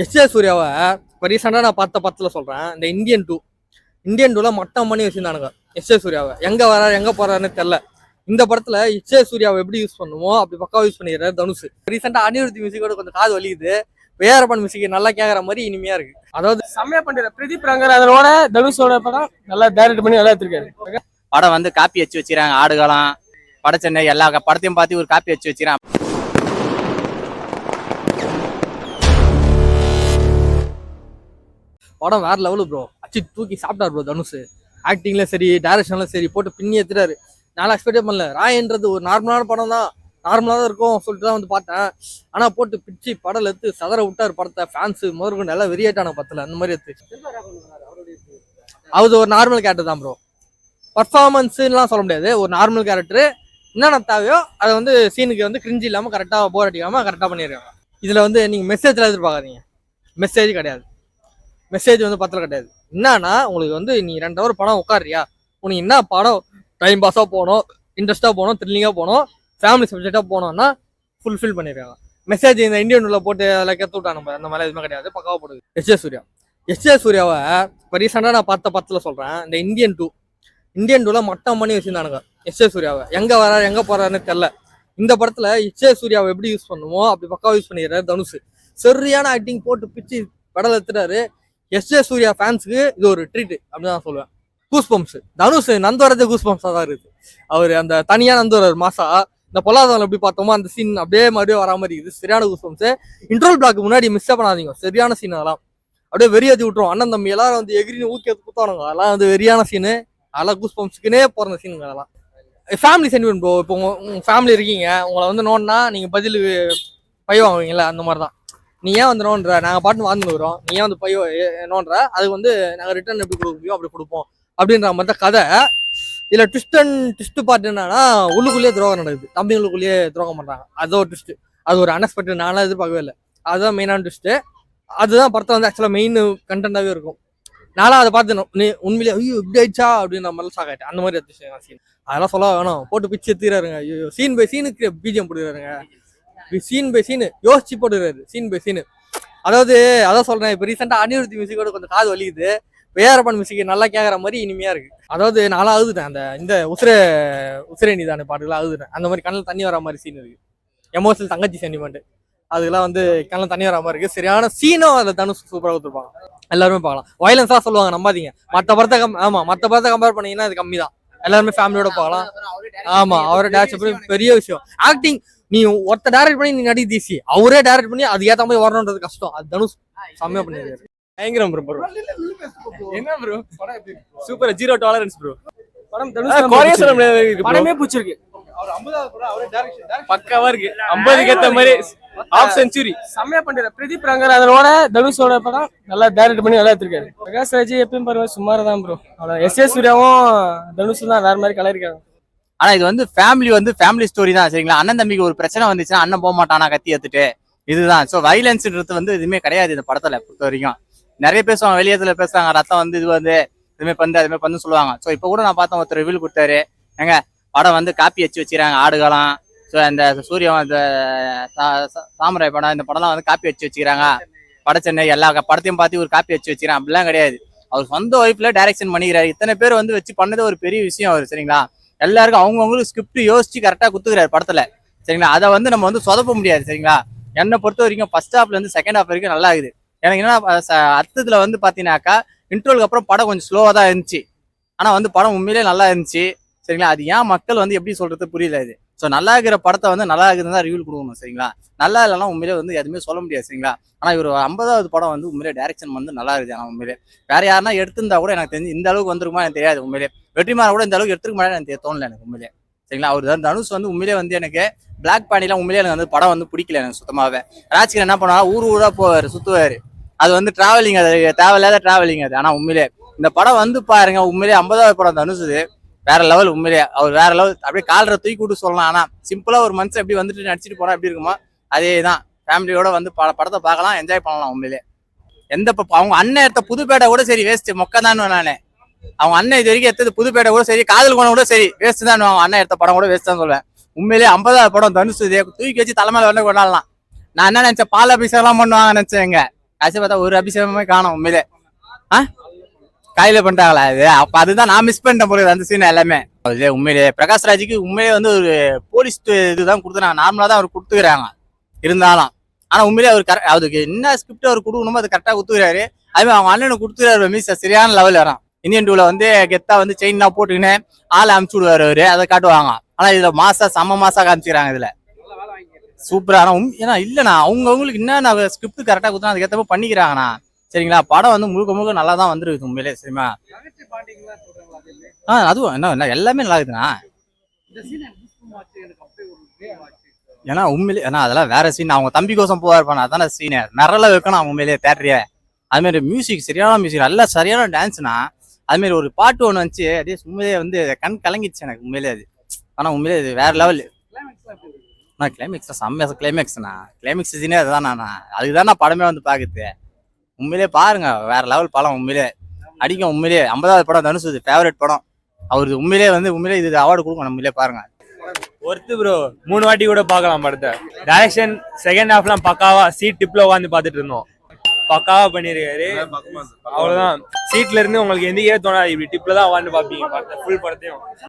S A சூர்யாவை இப்போ ரீசெண்டாக நான் பார்த்த படத்தில் சொல்கிறேன் இந்த இந்தியன் டூ இந்தியன் டூவில் மட்டம் பண்ணி வச்சிருந்தானுங்க. எஸ் ஏ சூர்யாவை. எங்கே வராரு எங்கே போறாருன்னு தெரில இந்த படத்தில் எஸ் ஏ சூர்யாவை எப்படி யூஸ் பண்ணுமோ அப்படி பக்காவா யூஸ் பண்ணிடுறாரு தனுஷ். ரீசெண்டாக அனிருத்தி மியூசிக்கோட கொஞ்சம் காது வலிக்குது. வேறப்பன் மியூசிக் நல்லா கேட்குற மாதிரி இனிமையா இருக்கு. அதாவது செம்மையா பண்றாரு பிரதீப் ரங்கராஜனோட தனுஷோட படம் நல்லா டைரக்ட் பண்ணி நல்லா எடுத்திருக்காரு. படம் வந்து காப்பி வச்சு வச்சிருக்காங்க ஆடுகளம் படச்சென்னை எல்லா படத்தையும் பார்த்து ஒரு காப்பி வச்சு வச்சிருக்காங்க படம் வேற லெவலு ப்ரோ அச்சு தூக்கி சாப்பிட்டார் ப்ரோ தனுஷ். ஆக்டிங்லையும் சரி டைரக்ஷன்ல சரி போட்டு பின்னி எடுத்துட்டாரு நான் எக்ஸ்பெக்டே பண்ணல. ராயன்றது ஒரு நார்மலான படம் தான். நார்மலாக தான் இருக்கும் சொல்லிட்டு தான் வந்து பார்த்தேன். ஆனால் போட்டு பிச்சு படம் எடுத்து சதற விட்டார் படத்தை. ஃபேன்ஸு முதற்கொண்டு எல்லாம் வெறியாட்டான பத்தில் அந்த மாதிரி எடுத்து அது ஒரு நார்மல் கேரக்டர் தான் ப்ரோ பர்ஃபார்மன்ஸுலாம் சொல்ல முடியாது. ஒரு நார்மல் கேரக்டர் என்னென்ன தேவையோ அதை வந்து சீனுக்கு வந்து கிரிஞ்சி இல்லாமல் கரெக்டாக போர் அடிக்காமல் கரெக்டாக பண்ணிடுவாங்க இதில் வந்து நீங்கள் மெசேஜில் எதிர்பார்க்காதீங்க. மெசேஜ் கிடையாது. மெசேஜ் வந்து பத்தில் கிடையாது. என்னன்னா உங்களுக்கு வந்து நீ ரெண்டு ஹவர் படம் உட்காரியா உனக்கு என்ன படம் டைம் பாஸாக போகணும் இன்ட்ரெஸ்ட்டாக போகணும் த்ரில்லிங்காக போகணும் ஃபேமிலி சப்ஜெக்டாக போனோம்னா ஃபுல்ஃபில் பண்ணியிருக்காங்க மெசேஜ் இந்த இந்தியன் உள்ள போட்டு அதில் கற்று விட்டாங்க நம்ம அந்த மாதிரி எதுவுமே கிடையாது பக்காவாக போடுது. S J Surya S J சூர்யாவை இப்போ ரீசெண்டாக நான் பார்த்த பத்தில் சொல்கிறேன் இந்த இந்தியன் டூ இந்தியன் டூவில் மட்டம் பண்ணி வச்சுருந்தானுங்க எஸ் ஏ சூர்யாவை எங்கே வராரு எங்கே போகிறாருன்னு தெரில இந்த படத்தில் எஸ் ஏ சூர்யாவை எப்படி யூஸ் பண்ணுவோம் அப்படி பக்காவாக யூஸ் பண்ணிடுறாரு தனுஷ். சரியான ஆக்டிங் போட்டு பிச்சு படம் எடுத்துட்டாரு. எஸ் ஜே சூர்யா ஃபேன்ஸுக்கு இது ஒரு ட்ரீட் அப்படின்னு தான் சொல்லுவேன். கூஸ் பம்ப்ஸ் தனுஷ் நந்து வரது கூஸ் பம்ப்ஸாக தான் இருக்குது அவர் அந்த தனியாக நந்து வர்றாரு மாசா இந்த பொல்லாதவன் எப்படி பார்த்தோமோ அந்த சீன் அப்படியே மறுபடியும் வரா மாதிரி இருக்குது. சரியான கூஸ் பம்ப்ஸ் இன்ட்ரோல் பிளாக் முன்னாடி மிஸ் பண்ணாதீங்க. சரியான சீன் அதெல்லாம். அப்படியே வெறியாத்தி விட்டுரும். அண்ணன் தம்பி எல்லாரும் வந்து எகிரின்னு ஊக்கி குத்தானுங்க அதெல்லாம் வந்து வெறியான சீனு அதெல்லாம் கூஸ் போகிற பிறந்த சீனுங்க அதெல்லாம். ஃபேமிலி சென்டிமெண்ட் ப்ரோ இப்போ உங்கள் ஃபேமிலி இருக்கீங்க. உங்களை வந்து நோண்டினா நீங்கள் பதில் பை வாங்குவீங்களா அந்த மாதிரி தான் நீ ஏன் வந்து நோன்ற நாங்கள் பாட்டு வாழ்ந்துருக்கிறோம் நீ ஏன் வந்து பையோ நோன்ற அதுக்கு வந்து நாங்கள் ரிட்டர்ன் எப்படி கொடுக்க முடியும் அப்படி கொடுப்போம். அப்படின்ற மாதிரி தான் கதை. இதில் ட்விஸ்ட் அண்ட் ட்விஸ்ட் பார்ட் என்னன்னா உள்ளுக்குள்ளேயே துரோகம் நடக்குது. தம்பிங்களுக்குள்ளேயே துரோகம் பண்ணுறாங்க அது ஒரு ட்விஸ்ட் அது ஒரு அன்எக்ஸ்பெக்டட் நானும் எதிர்பார்க்கவே இல்லை. அதுதான் மெயினான ட்விஸ்ட்டு அதுதான் படத்தை வந்து ஆக்சுவலாக மெயின் கண்டென்ட்டாகவே இருக்கும். நானும் அதை பார்த்து நீ உண்மையிலே ஐயோ இப்படி ஆயிடுச்சா? அப்படின்னு மாதிரிலாம் ஷாக் ஆகிட்டேன் அந்த மாதிரி எடுத்து சீன் அதெல்லாம் சொல்ல வேணும். போட்டு பிச்சு எத்திராருங்க ஐயோ சீன் பை சீனுக்கு பிஜிஎம் பிடிக்கிறாருங்க சீன் பை சீனு யோசிச்சு போட்டுறாரு சீன் பை சீனு அதாவது அதான் சொல்றேன் இப்போ ரீசெண்டாக அனிருத்தி மியூசிக்கோட கொஞ்சம் காது வலிக்குது. வேறப்பன் மியூசிக் நல்லா கேட்குற மாதிரி இனிமையாக இருக்கு. அதாவது நானும் அழுதுட்டேன் அந்த இந்த உசிர உசிரே நீதான பாட்டுலாம் அழுதுட்டேன். அந்த மாதிரி கண்ணில் தண்ணி வர மாதிரி சீன் இருக்கு. எமோஷனல் தங்கச்சி சென்டிமெண்ட் அதுக்கெல்லாம் வந்து கண்ணில் தண்ணி வர மாதிரி இருக்கு. சரியான சீனும் அதில் தனுஷ் சூப்பராக கொடுத்துருப்பாங்க. எல்லாருமே பார்க்கலாம். வயலன்ஸாக சொல்லுவாங்க நம்பாதீங்க. மற்ற படத்தை கம் ஆமாம் மற்ற படத்தை கம்பேர் பண்ணீங்கன்னா அது கம்மி தான் எல்லாருமே ஃபேமிலியோட பார்க்கலாம் ஆமாம் அவரை டேரக்ட் பண்ணி பெரிய விஷயம். ஆக்டிங் நீ ஒருத்த டைரக்ட் பண்ணி நீ நடி தீசி. அவரே டைரக்ட் பண்ணி அது ஏத்த மாதிரி வரணுன்றது கஷ்டம். அது தனுஷ் செம்மையா பண்ணிருக்காரு. பயங்கரம் ப்ரோ ப்ரோ என்ன bro super zero tolerance bro படம் முடியாது bro. படமே பிடிச்சிருக்கு. பக்காவா இருக்கு. ஐம்பதுக்கு ஏத்த மாதிரி ஆஃப் செஞ்சுரி செம்மையா பண்றாரு பிரதீப் ரங்கராஜனோட தனுஷோட படம் நல்லா டைரக்ட் பண்ணி நல்லா எடுத்திருக்காரு. பிரகாஷ் ராஜ் எப்பயும் பரவாயில்ல சுமார் தான் ப்ரோ அவ்வளோ எஸ் ஏ சூர்யாவும் தனுஷும் தான் வேற மாதிரி கலரிக்காங்க ஆனா இது வந்து ஃபேமிலி வந்து ஃபேமிலி ஸ்டோரி தான் சரிங்களா? அண்ணன் தம்பிக்கு ஒரு பிரச்சனை வந்துச்சுன்னா அண்ணன் போக மாட்டானா கத்தி எடுத்துட்டு. இதுதான். ஸோ வைலன்ஸ்ன்றது வந்து எதுவுமே கிடையாது இந்த படத்துல பொறுத்த வரைக்கும். நிறைய பேசுவாங்க வெளியத்துல பேசுறாங்க ரத்தம் வந்து இது வந்து இதுமே பந்து அதுமே பந்து சொல்லுவாங்க. ஸோ இப்போ கூட நான் பார்த்தேன் ஒருத்தர் ரிவ்யூ கொடுத்தாரு. ஏங்க படம் வந்து காப்பி வச்சு வச்சிருக்காங்க ஆடுகளம். ஸோ அந்த சூரியன் அந்த சா- சா- படம் இந்த படம்லாம் வந்து காப்பி வச்சு வச்சுக்கிறாங்க. படச்சென்னை எல்லா படத்தையும் பார்த்து ஒரு காப்பி வச்சு வச்சுக்கிறேன் அப்படிலாம் கிடையாது. அவர் சொந்த ஒய்ஃப்ல டைரக்ஷன் பண்ணிக்கிறாரு. இத்தனை பேர் வந்து வச்சு பண்ணது ஒரு பெரிய விஷயம் அவர் சரிங்களா? எல்லாருக்கும் அவங்கவுங்களுக்கு ஸ்கிரிப்ட் யோசிச்சு கரெக்டாக குத்துக்கிறாரு படத்துல. சரிங்களா? அதை வந்து நம்ம வந்து சொதப்ப முடியாது சரிங்களா? என்னை பொறுத்த வரைக்கும் ஃபர்ஸ்ட் ஹாஃப்ல இருந்து செகண்ட் ஹாஃப் வரைக்கும் நல்லா இருக்குது. எனக்கு என்ன அர்த்தத்தில் வந்து பார்த்தீங்கன்னாக்கா இன்ட்ரோலுக்கு அப்புறம் படம் கொஞ்சம் ஸ்லோவாக தான் இருந்துச்சு. ஆனால் வந்து படம் உண்மையிலே நல்லா இருந்துச்சு சரிங்களா? அது ஏன் மக்கள் வந்து எப்படி சொல்றது புரியல இது. ஸோ நல்லா இருக்கிற படத்தை வந்து நல்லா இருக்குதுன்னு தான் ரிவ்யூ கொடுக்கணும் சரிங்களா? நல்லா இல்லைன்னா உண்மையிலே வந்து எதுவுமே சொல்ல முடியாது சரிங்களா? ஆனால் இவர் ஐம்பதாவது படம் வந்து உண்மையிலே டேரக்ஷன் வந்து நல்லா இருக்குது ஆனால் உண்மையிலே. வேற யாருன்னா எடுத்திருந்தா கூட எனக்கு தெரிஞ்சு இந்த அளவுக்கு வந்திருக்குமா எனக்கு தெரியாது உண்மையிலே. வெற்றிமாறன் கூட இந்த அளவுக்கு எடுத்துக்க மாட்டேன் எனக்கு தோணலை தோணல எனக்கு உண்மையிலே. சரிங்களா? அவர் தனுஷ் வந்து உண்மையிலே வந்து எனக்கு பிளாக் பாண்டிலாம் உண்மையிலே எனக்கு வந்து படம் வந்து பிடிக்கல எனக்கு சுத்தமாகவே ராஜ்கிரண் என்ன பண்ணுவாங்க ஊர் ஊராக போவார் சுற்றுவார் அது வந்து டிராவலிங் அது தேவையில்லாத டிராவலிங் அது. ஆனால் உண்மையிலே இந்த படம் வந்து பாருங்க உண்மையிலே ஐம்பதாவது படம் தனுஷ் வேற லெவல் உண்மையிலே. அவர் வேற லெவல் அப்படியே காலரை தூக்கி விட்டு சொல்லலாம். ஆனால் சிம்பிளா ஒரு மனுஷன் எப்படி வந்துட்டு நடிச்சிட்டு போனா எப்படி இருக்குமோ அதே தான் ஃபேமிலியோட வந்து ப- படத்தை பார்க்கலாம் என்ஜாய் பண்ணலாம் உண்மையிலே. எந்த ப- அவங்க அண்ணன் எடுத்த புதுப்பேட்டை கூட சரி வேஸ்ட் மொக்க தான் நானே. அவங்க அண்ணன் இது வரைக்கும் எடுத்தது புதுப்பேட்டை கூட சரி காதல் கோணம் கூட சரி வேஸ்ட் தான் அவங்க அண்ணன் எடுத்த படம் கூட வேஸ்ட் தான் சொல்லுவேன் உண்மையிலேயே ஐம்பதாவது படம் தனுசு தூக்கி வச்சு தலைமையில வந்து கொண்டாடலாம். நான் என்ன நினைச்சேன் பால் அபிஷேகம் எல்லாம் பண்ணுவாங்க நினைச்சேங்க கடைசி பார்த்தா ஒரு அபிஷேகமே காணும் உண்மையிலே. ஆ? கையில பண்ணிட்டாங்களா அது அப்ப அதுதான் நான் மிஸ் பண்ணிட்டேன் போல அந்த சீன் எல்லாமே. அது உண்மையிலே பிரகாஷ் ராஜுக்கு உண்மையிலே வந்து ஒரு போலீஸ் இதுதான் கொடுத்துறாங்க நார்மலா தான் அவர் கொடுத்துக்கிறாங்க. இருந்தாலும். ஆனா உண்மையிலே அவர் கரெக்ட் அதுக்கு என்ன ஸ்கிரிப்ட் அவர் கொடுக்கணுமோ அது கரெக்டா கொடுத்துக்கிறாரு. அதுமாதிரி அவங்க அண்ணனுக்கு கொடுத்துறாரு மீஸ் சரியான லெவல் வரும். இந்தியன் டூல வந்து கெத்தா வந்து செயின்லாம் போட்டுக்கின்னு ஆளை அமுச்சு விடுவாரு அவரு. அதை காட்டுவாங்க. ஆனா இதுல மாசா செம்ம மாசா காமிச்சிக்கிறாங்க இதுல. சூப்பரா. ஆனா ஏன்னா இல்லண்ணா அவங்க அவங்களுக்கு என்ன ஸ்கிரிப்ட் கரெக்டா கொடுத்தா அதுக்கேற்ற மாதிரி பண்ணிக்கிறாங்கண்ணா. சரிங்களா? படம் வந்து முழுக்க முழுக்க நல்லா தான் வந்துருக்கு உண்மையிலே சரிங்களா ஆ அதுவும் என்ன என்ன எல்லாமே நல்லா இருக்குதுண்ணா ஏன்னா உண்மையிலே ஏன்னா அதெல்லாம் வேற சீன் அவங்க தம்பி கோசம் போவார் பண்ண அதான சீனு மிரல வைக்கணும் உண்மையிலேயே தேட்டரையே அது மாதிரி மியூசிக் சரியான மியூசிக் நல்லா சரியான டான்ஸ்னா அது மாதிரி ஒரு பாட்டு ஒன்று வந்துச்சு அப்படியே உண்மையிலேயே வந்து கண் கலங்கிடுச்சு எனக்கு உண்மையிலே அது. ஆனா உண்மையிலே இது வேற லெவல் நான் கிளைமேக்ஸ் செம்ம கிளைமேக்ஸ்ண்ணா கிளைமேக்ஸ் சீனே அதுதான் நான் படமே வந்து பாக்குது உண்மையிலே பாருங்க வேற லெவல் படம் உண்மையிலே. அடிக்கும் உண்மையிலே. ஐம்பதாவது படம் தனுஷ் ஃபேவரட் படம். அவருக்கு உண்மையிலே வந்து உண்மையிலே இது அவார்டு கொடுக்கணும் உண்மையிலே பாருங்க. ஒர்த்து ப்ரோ மூணு வாட்டி கூட பார்க்கலாம் படத்தை. டைரக்ஷன் செகண்ட் ஹாஃப்லாம் பக்காவா சீட் டிப்ல உட்காந்து பார்த்துட்டு இருந்தோம். பக்காவா பண்ணிருக்காரு. அவ்வளவுதான். சீட்ல இருந்து உங்களுக்கு எந்த ஏ தோணாது. இப்படி டிப்ல தான் உட்காந்து பார்ப்பீங்க படத்தை ஃபுல் படத்தையும்.